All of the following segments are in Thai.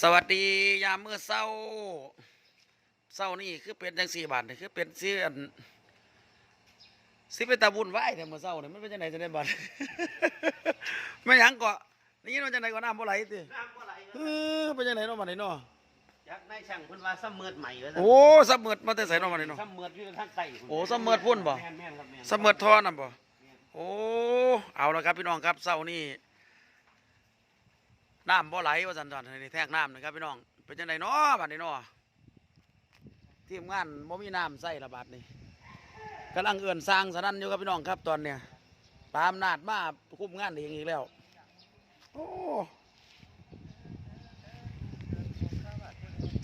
สวัสดียามเมื่อเศร้าเศร้านี่คือเป็นจังสี่บาทนี่คือเป็นเสียนสิเป็นตาบุญไหวแต่เมื่อเศร้านี่มันเป็นจังไหนจะได้บัตไม่หยังเกาะนี่ยินว่าจังไหนก็น้ำบ่ไหลติน้ำบ่ไหลเออเป็นจังไหนเนาะมันนี่เนาะอยากได้ช่างเพิ่นว่าซ้ำเมิดใหม่ว่าซั่นโอ้ซับเมิดมาแต่ใส่เนาะมันนี่เนาะซ้ำเมิดอยู่ทางใต้พุ่นโอ้ซ้ำเมิดพุ่นบ่แม่นแม่นครับแม่นซับเมิดทอนั่นบ่โอ้เอาละครับพี่น้องครับเศร้านี่ น้ำบ่ไหลว่าสันสันนี่แทกน้ำนะครับพี่น้องเป็นจังไหนเนาะบัดนี้เนาะทีมงานบ่มีน้ำใส่ละบาดนี่กำลังเอื่นสร้างสนั่นอยู่ครับพี่น้องครับตอนเนี้ยตามนาดมาคุมงานเองอีกแล้วโอ้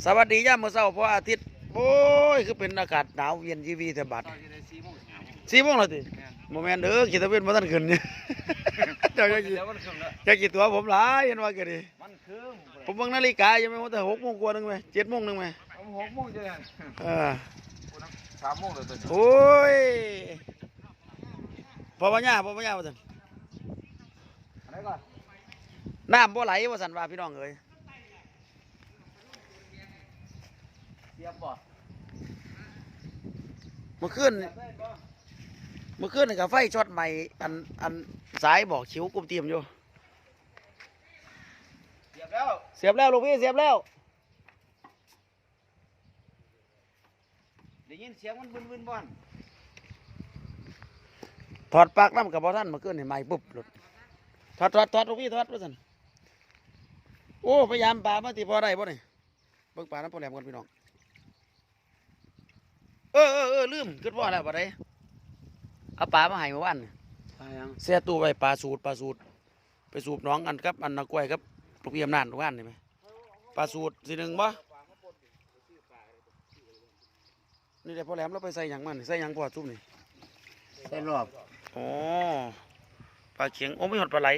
สวัสดีย่ามมื้อเช้าเพราะอาทิตย์โอ้ยคือเป็นอากาศหนาวเย็นยีวีแต่บาดตอนอยู่ใน4โมงห้าโมงสี่โมงแล้วติแม่นโมเมนต์เด้อขีดตะเวนมาทันขึ้นเนี่ย เจ้าจะกี่เดี๋ยวมันขึ้นแล้วจะกี่ตัวผมหลายเห็นว่ากันดิมันคืมผมเบิ่งนาฬิกายังไม่ว่าแต่หกโมงกว่านึงไหมเจ็ดโมงนึงไหมผม6โมงเจอกันเออ3โมงแล้วตอนนี้โอ้ยพอปัญญาพอปัญญาว่าสันอะไรก่อนน้ำบ่ไหลว่าสันว่าพี่น้องเอ้ยเสียบบ่เมื่อคืนเมื่อคืนนี่ก็ไฟช็อตใหม่อันอันสายบอกชิวกลุ่มเตรียมอยู่เสียบแล้วเสียบแล้วลูกพี่เสียบแล้วได้ยินเสียงมันบึนๆบ่อนถอดปลั๊กน้ำกับบ่ท่านเมื่อคืนนี่ใหม่ปุ๊บหลุดถอดถอดถอดลูกพี่ถอดว่าสันโอ้พยายามปลามาตีพอได้บ่นี่เบิ่งปลาน้ำพอแหลมกันพี่น้องเออเออเออลืมคิดว่าแล้วบ่ได้ เอาปลามาให้เมื่อวานนี่ใช่ยังเสียตู้ไว้ปลาสูตรปลาสูตร ไปสูบน้องกันครับ อันนักกล้วยครับลูกพี่อำนาจเมื่อวานนี่ไหมปลาสูตรสิหนึ่งบ่นี่เดี๋ยวพอแหลมเราไปใส่หยังมันใส่หยังพอจุ่มนี่ใส่รอบอ๋อปลาเข็งโอ้ไม่หดปลาไหล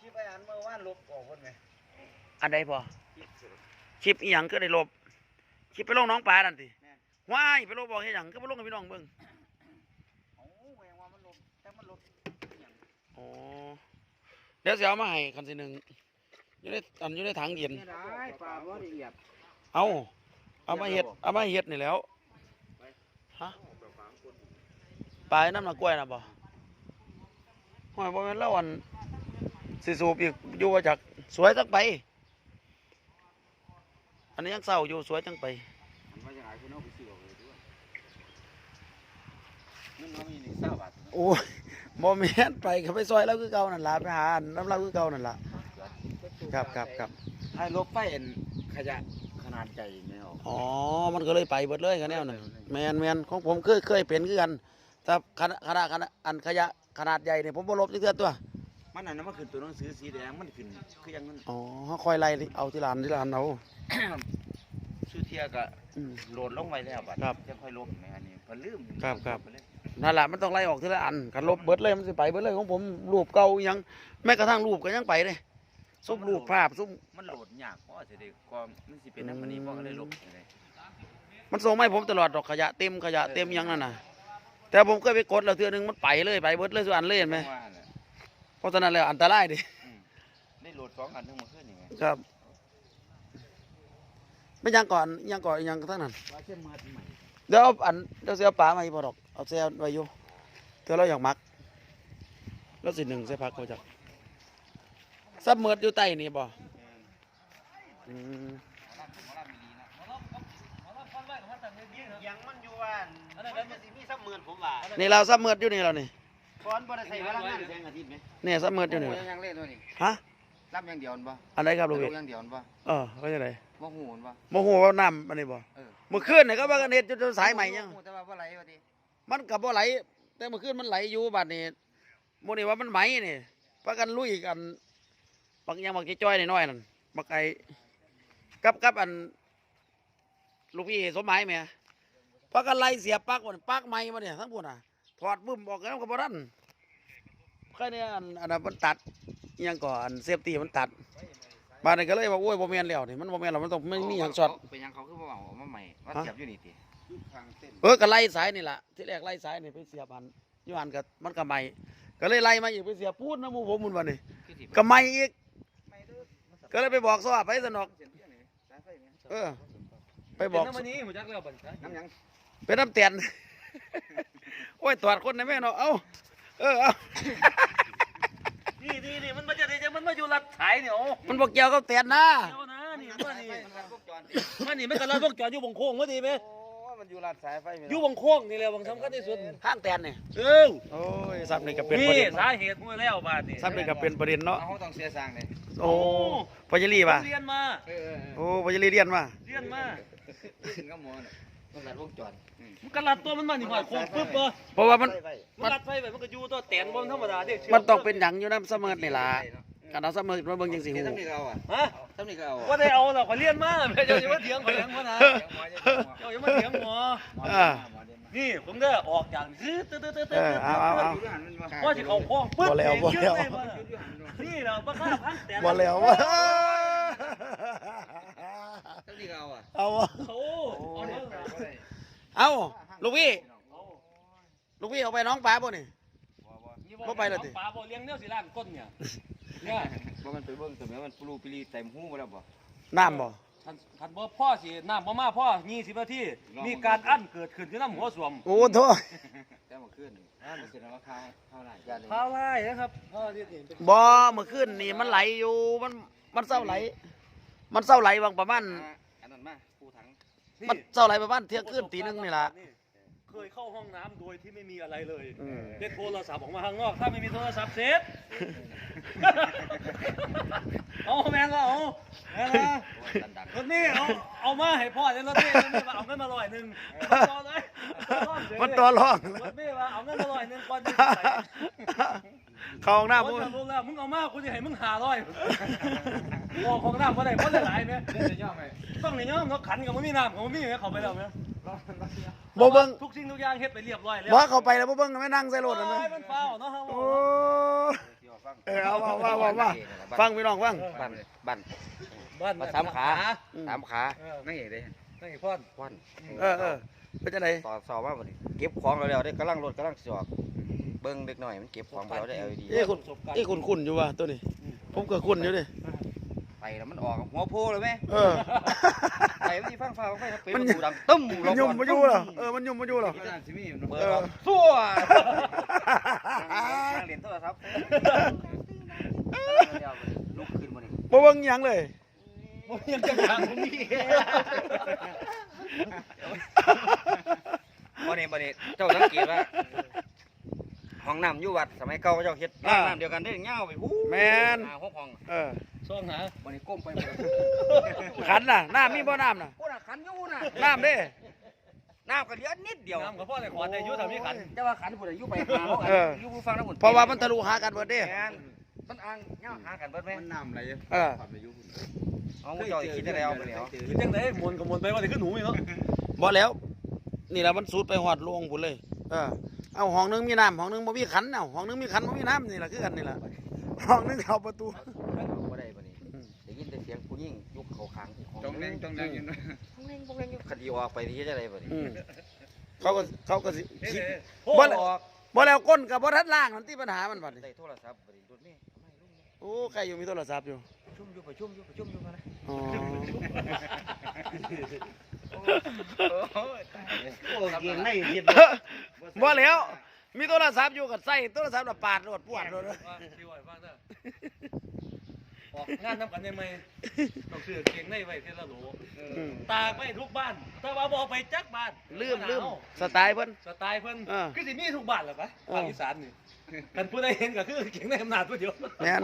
ที่ไปหันเมื่อวานลบออกคนไหมอันใดพอคลิปอีหยังก็ได้ลบคลิปไปลงน้องปลานั่นติว้ายไปลบบอกเฮ็ดหยังก็ไปลงกับพี่น้องเบิ่ง โอ้แม่งว่ามันลบแต่มันลบ อ๋อเดี๋ยวสิเอามาให้คันสิหนึ่งอยู่ในอันอยู่ในถังเย็นไม่ได้ปลาบ่ละเอียดเอาเอามาเฮ็ดเอามาเฮ็ดนี่แหล้วฮะปลาไอ้น้ำหนักกล้วยนะบ่ห้อยบ่แม่นแล้วอันสิสูบอีกอยู่ว่าจักสวยจักไป อันนี้ยังเศร้าอยู่สวยจังไป มันว่าจะหาคุณเอาไปซื้อเอาเลยด้วยมันเอามีหนึ่งเศร้าบาทโอ้ย บ่แม่นไปก็ไปซอยแล้วคือเก่านั่นล่ะไปหาอันน้ำเราคือเก่านั่นล่ะครับครับครับให้ลบไฟเอ็นขยะขนาดใหญ่ไม่ออกอ๋อ มันก็เลยไปเบิดเลยกันแนวนั้นแมนแมนของผมเคยเคยเป็นคือกันแต่ขนาดขนาดขนาดอันขยะขนาดใหญ่เนี่ยผมบ่ลบจักเทื่อตัว มันอันนั้นมันขึ้นตัวหนังสือสีแดงมันขึ้นคือยังมันอ๋อเขาคอยไล่เอาที่ร้านที่ร้านเอาชื่อเทียก็อืมโหลดลงไว้แล้วบัดครับจะค่อยลบไหมอันนี้พอลืมครับครับไปเลย นั่นแหละมันต้องไล่ออกทีละอันกันลบเบิดเลยมันสิไปเบิดเลยของผมรูปเก่ายังแม้กระทั่งรูปก็ยังไปเลยซุ่มรูปภาพซุ่มมันโหลดยากเพราะจะได้ก็มันสิเป็นน้ำมันนี้เพราะก็เลยลบเลยมันส่งมาให้ผมตลอดดอกขยะเต็มขยะเต็มยังนั่นน่ะ แต่ผมเคยไปกดแล้วเทื่อนึงมันไปเลยไปเบิดเลยสุกอันเลยเห็นไหมว่าแหละเพราะฉะนั้นแล้วอันตรายดิอืมได้โหลดสองอันทั้งหมดขึ้นนี่ไงครับไม่ยังก่อนยังก่อนยังทั้งนั้นว่าเชื่อมาใหม่เดี๋ยวเอาอันเดี๋ยวเสียปลามาอีกพอดอก เอาเสียไว้อยู่เธอเราอยากมักแล้วสิหนึ่งเสียพักเขาจักซับเมิดอยู่ใต้นี่บ่อืมยังมันอยู่ว่าอันนั้นมันสิมีสักหมื่นผมว่านี่เราซับเมิดอยู่นี่เรานี่ก่อนบ่ได้ใช้พลังงานแสงอาทิตย์ไหมเนี่ยซับเมิดอยู่นี่โยังเล่นตัวนี้ฮะรับอย่างเดียวนั่นบ่อันไหนครับลูกลพี่งอย่างเดียวนั่นบ่เออเขาจะไหนบ่หูนั่นบ่โมโหว่าน้ำอันนี้บ่เออเมื่อคืนนี่ก็ว่ากันเฮ็ดจนสายใหม่ยังหูแต่ว่าบ่ไหลว่าติ มันกับบ่าไหล แต่เมื่อคืนมันไหลอยู่บัดนี้โมนี่ว่ามันไหมนี่พากันลุยกันบางอย่างบางจ้อยน้อยนั่นบักไอ้กับกับอันลูกพี่สมหมายแหม่พากันไล่เสียปักวันปักไม้มาเนี่ยทั้งหมดอะถอดบึ้มออกแล้วก็บ่รันแค่เนี้อันอันมันตัดยังก่อนเซฟตี้มันตัดบาดนี้ก็เลยว่าโอ้ยบ่แม่นแล้วนี่มันบ่แม่นแล้วมันต้องไม่มีหยังช็อตเป็นยังเขาคือบ่เอามาใหม่ว่าเสียบอยู่นี่ติ ทางเส้นเออก็ไล่สายนี่แหละที่แรกไล่สายนี่ไปเสียบอันอยูหันก็มันก็ไหม่ก็เลยไล่มาอีกไปเสียบพูดนะหมูผมมุนวันนี้คือสิก็ไหม่อีกก็เลยไปบอกสว่าไปสนอกเออ ไปบอกเป็นน้ำมันนี้หัวจักแล้วบัดนี้น้ำยังเป็นน้ำเตียนโอ้ยตรวจคนในแม่เนาะเอ้าเออเอานี่นี่นี่มันมาจะได้มันมาอยู่รัดสายเนี่ยโอ้มันบอกเกี่ยวกับเตียนนะเดี๋ยวนะนี่มานี่มันรัดพวกจอนมานี่มันก็รัดพวกจอดอยู่บงโค้งว่าดีไหมโอ้ มันอยู่รัดสายไฟอยู่บงโค้งนี่แหละบางสำคัญที่สุดห้างเตียนนี่เออโอ้ยซ้ำนี่ก็เป็นประนี่เด็นสาเนาะเหตุมันแล้วบาดนี่ซ้ำนี่ก็เป็นประเด็นเนาะเขาต้องเสียสร้างเลยโอ้พอยลีป่ะเรียนมาเออโอ้พอยลีเรียนมาเรียนมาถึงก็มอนมันรัดพวกจอนมันก็รัดตัวมันมานี่หอดโค้งปึ๊บเออเพราะว่ามันมันรัดไฟไปมันก็อยู่ตัวแตนบนธรรมดาเด็กมันต้องเป็นหยังอยู่น้ำเสมอนี่ล่ะ กันเอาเสมอมาเบิ่งจังสิหูทำนี่ก็เอาอะฮะทำนี่ก็เอาว่าได้เอาหรอกขอเรียนมาไม่เจ้าอย่ามาเถียงขอเถียงมานะเจ้าอย่ามาเถียงหมออ่า นี่ผมได้ออกจากซื้อตึ๊ดตึ๊ดตึ๊ดตึ๊เอดอเอาเอาเอา ว่าจะเขาคล้องปึ๊บบ่แล้วบ่แล้ว นี่เราบ้าข้าพันแต่บ่แล้วว่าทำนี่ก็เอาอะเอาวะเขาเอาเรื่องนะเอาลูกพี่ลูกพี่เอาไปน้องปลาบ่นี่ บ่ไปแล้วติ ปลาบ่เลี้ยงเนี่ยสิล้านก้นเนี่ย เนี่ยว่ามันไปเบิ่งสมัยมันปลูกปลีเต็มหูมาแล้วบ่น้ำบ่ท่านท่านบ่พ่อสิน้ำบ่มาพ่อ20นาทีมีการอั้นเกิดขึ้นที่น้ำหัวสวมโอ้โทษแต่มาขึ้นอ่ามันเสร็จแล้วข้าวข้าวไหนยันเลยข้าวไร่นะครับพ่อที่เห็นเป็นบ่เมื่อคืนนี่มันไหลอยู่มันมันเศร้าไหล มันเศร้าไหลบางประมาณอันนั้นมาปูถังมันเศร้าไหลประมาณเที่ยงคืนตีหนึงนี่ล่ะ เคยเข้าห้องน้ำโดยที่ไม่มีอะไรเลยอืมเล่นโทรศัพท์ออกมาข้างนอกถ้าไม่มีโทรศัพท์เสร็จ เอาแมนละเอาแมนละดันดังรถนี่เอาเอามาให้พ่อเนี่ยรถนี่รถนี่มาเอาเงินมาลอยหนึ่งต่อเลยมันตัวร้องรถนี่มาเอาเงินมาลอยหนึ่งก่อนจะเข้าห้องน้ำคบ่นจะรู้แล้วมึงเอามากูจะให้มึงหาร้อยโอ้ของน้ำก็ได้คนหลายไหมจะย่อไหม ต้องในย่อมเขาขันกับมันมีน้ำกับมันมีไหมเขาไปแล้วไหม บ่เบิ่งทุกสิ่งทุกอย่างเฮ็ดไปเรียบร้อยแล้วบ่เข้าไปแล้วบ่เบิ่งไม่นั่งใส่รถนั่นโอ้นะยมันเฝ้าเนาะครับโอ้เออเอาเอาเอาเอาเอาฟังพี่น้องฟังบันบันบ้านมาสามขาอืมสามขาเออไม่เห็นเลยนั่นไอ้พ่อนควันเออเออเป็นจังไดต่อสอบว่าบันนี้เก็บของเราแล้วได้กำลังรถกำลังสอบเบิ้งเด็กหน่อยมันเก็บของเราได้ LED เอ้คุณเอ้คุณคุณอยู่ว่ะตัวนี้ผมก็คุณอยู่ดิไปแล้วมันออกหัวโพเลยไหมเออไป มันที่ฟังฟ้าฟังไฟเป็นมันประตูดังตึ้มมันยุ่มมาอยู่เหรอเออมันยุ่มมาอยู่เหรอเปิดออกซัวนั่งเรียนโทรศัพท์ลุกขึ้นมานี่บ่เบิ่งหยังเลย ผมยังจะยังผมมีวันนี้วันนี้เจ้าสังเกตว่าห้องน้ำอยู่วัดสมัยเก่าเจ้าเฮ็ดห้องน้ำเดียวกันได้เงาไปหูแม่นหาห้องห้อง เออ ซ่องหาวันนี้ก้มไปขันน่ะน้ำมีบ่น้ำน่ะกูน่ะขันอยู่น่ะน้ำเด้น้ำก็เหลือนิดเดียวน้ำกับพ่อแต่ขวานแต่ยุ่ทำนี่ขันแต่ว่าขันพุ่นอยู่ไปหาเขากันอยู่ผู้ฟังนะพุ่นเพราะว่ามันทะลุหากันเบิดเด้แม่นมันอ่างเงาหากันเบิดไหมมันน้ำอะไรอยู่เออความอายุคุณเอาเจ้าคิดได้แล้วไปแล้วคือจังไดมวนกับมวนไปว่าได้ขึ้นหนูอีกเนาะบ่แล้ว นี่แหละมันสูดไปหอดลงพุ่นเลย เออเอาห้องนึงมีน้ำห้องนึงบ่มีขันเอาห้องนึงมีขันบ่มีน้ำนี่แหละคือกันนี่แหละห้องนึงเข้าประตูบ่ได้บัดนี้ได้ ยินแต่เสียงผู้หญิงยุกเขาค้างของจองแรงจองแรงอยู่นะต้องเล่งต้องเล่งอยู่คดีออกไปที่จะได้บัดนี้อืมเขาก็เขาก็สิคิดโอ้บ่ยแล้วบ่แล้วก้นกับบ่ทัดล่างนั่นที่ปัญหามันบัดนี้ได้โทรศัพท์บัดนี้รถเมย์ไม่ลุงโอ้ใครอยู่มีโทรศัพท์อยู่ชุ่มอยู่ประชุมอยู่ประชุมอยู่มานะอ๋อโอ้ยตายเลยโอ้ยเกียงในเกียงบ่แล้ว มีโทรศัพท์อยู่ก็ใส่โทรศัพท์น่ะปาดรถปวดรถว่าที่ว่าฟังเด้อ ออกงานน้ำกันได้ไหมต้องซื้อเกงในไว้เทละโหลอืมตากไว้ทุกบ้าน แต่ว่าบ่เอาไปจักบ้านลืมลืมสไตล์เพิ่นสไตล์เพิ่นเออคือสิมีทุกบ้านเหรอปะเออภาคอีสานนี่กันผู้ใดเห็นก็คือเก่งในอำนาจผู้เดียวแม่น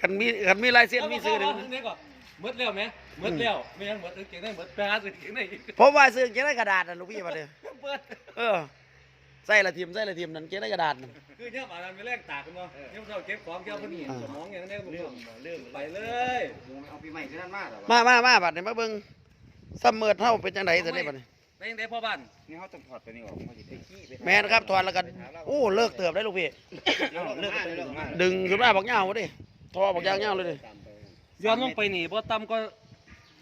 คันมีคันมีลายเส้นมีซื้อหนึงเาเนี่ยก่อนหมดแล้วไหมหมดแล้วไม่งั้นหมดเก่งได้หมดไปหาซื้อเก่งได้อีกผมว่าซื้อเขียนในกระดาษน่ะลูกพี่บัดนี้เปิดเออ ใส่ละทีมใส่ละทีมนั่นเขียนในกระดาษนั่น คือเนี่ยมาทำไปแลกตากกันเนาะเนี่ยเราเก็บของเก็บเพิ่นอ่าสมองอย่างนี้เรื่องเรื่องไปเลยเอาปีใหม่ที่นั่นมาหรอมามามาบัดนี้มาเบิ่งซัมเมอร์เฮาเป็นจังได๋ซั่นนี่บัดนี้ได้ยังได้พ่อบ้านนี่เขาต้องถอดไปนี่ออกเขาจะไปขี้ไปแม่นครับถอดแล้วกันโอ้เลิกเติบได้ลูกพี่เลิกไปเลิกมาดึงขึ้นมาบักยาวดิทอบักยางยาวเลยดิย้อนลงไปนี่บ่ต่ำก็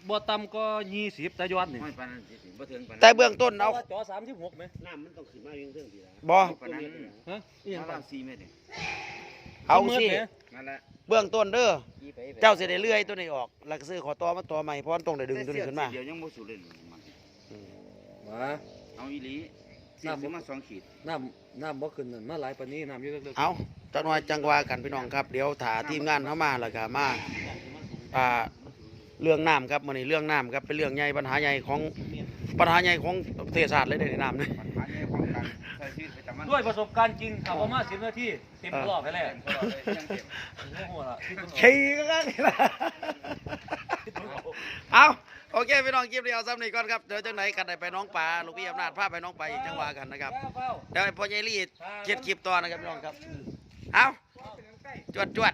บ่ต่ำก็20แต่ย้อนนี่ไม่ปานนั้นสิบ่ถึงปานนั้นแต่เบื้องต้นเอาจอ36มั้ยบ่ปานนั้นฮะอีหยังปาก่อนน4เมตรนี่เอาสิมืดไหมนั่นแหละเบื้องต้นเด้อขี่ไปเจ้าสิได้เลื่อยตัวนี้ออกแล้วก็ซื้อขอต่อมาต่อใหม่เพราะมันต้องได้ดึงตัวนี้ขึ้นมาเดี๋ยวยังบ่สุดเลยมันอืมมาเอาอีหลีเสียซื้อมาสองขีดน้ำน้ำบ่ขึ้นนั่นมาหลายปานนี้น้ำอยู่เลิกๆเอาจักหน่อยจังว่ากันพี่น้องครับ เดี๋ยวถาทีมงานเข้ามาแล้วก็มาอ่า เรื่องน้ำครับมื้อนี้เรื่องน้ำครับเป็นเรื่องใหญ่ปัญหาใหญ่ของปัญหาใหญ่ของประเทศชาติเลยเด้อน้ำนี่ปัญหาในของการใช้ชีวิตประจำวันด้วยประสบการณ์จริงขับประมาณ10นาทีเต็มรอบไปแล้วเต็มตลอดเลยยังเต็มโอ้โหล่ะที่คุณขี่กันนี่ล่ะเอาโอเคพี่น้องคลิปนี้เอาซ้ำนี่ก่อนครับเดี๋ยวจังไหนกันได้ไปน้องปลาลูกพี่อำนาจพาไปน้องปลาอีกจังหวะกันนะครับเดี๋ยวให้พ่อใหญ่ลี่เก็บคลิปต่อนะครับพี่น้องครับเอาจวดจวด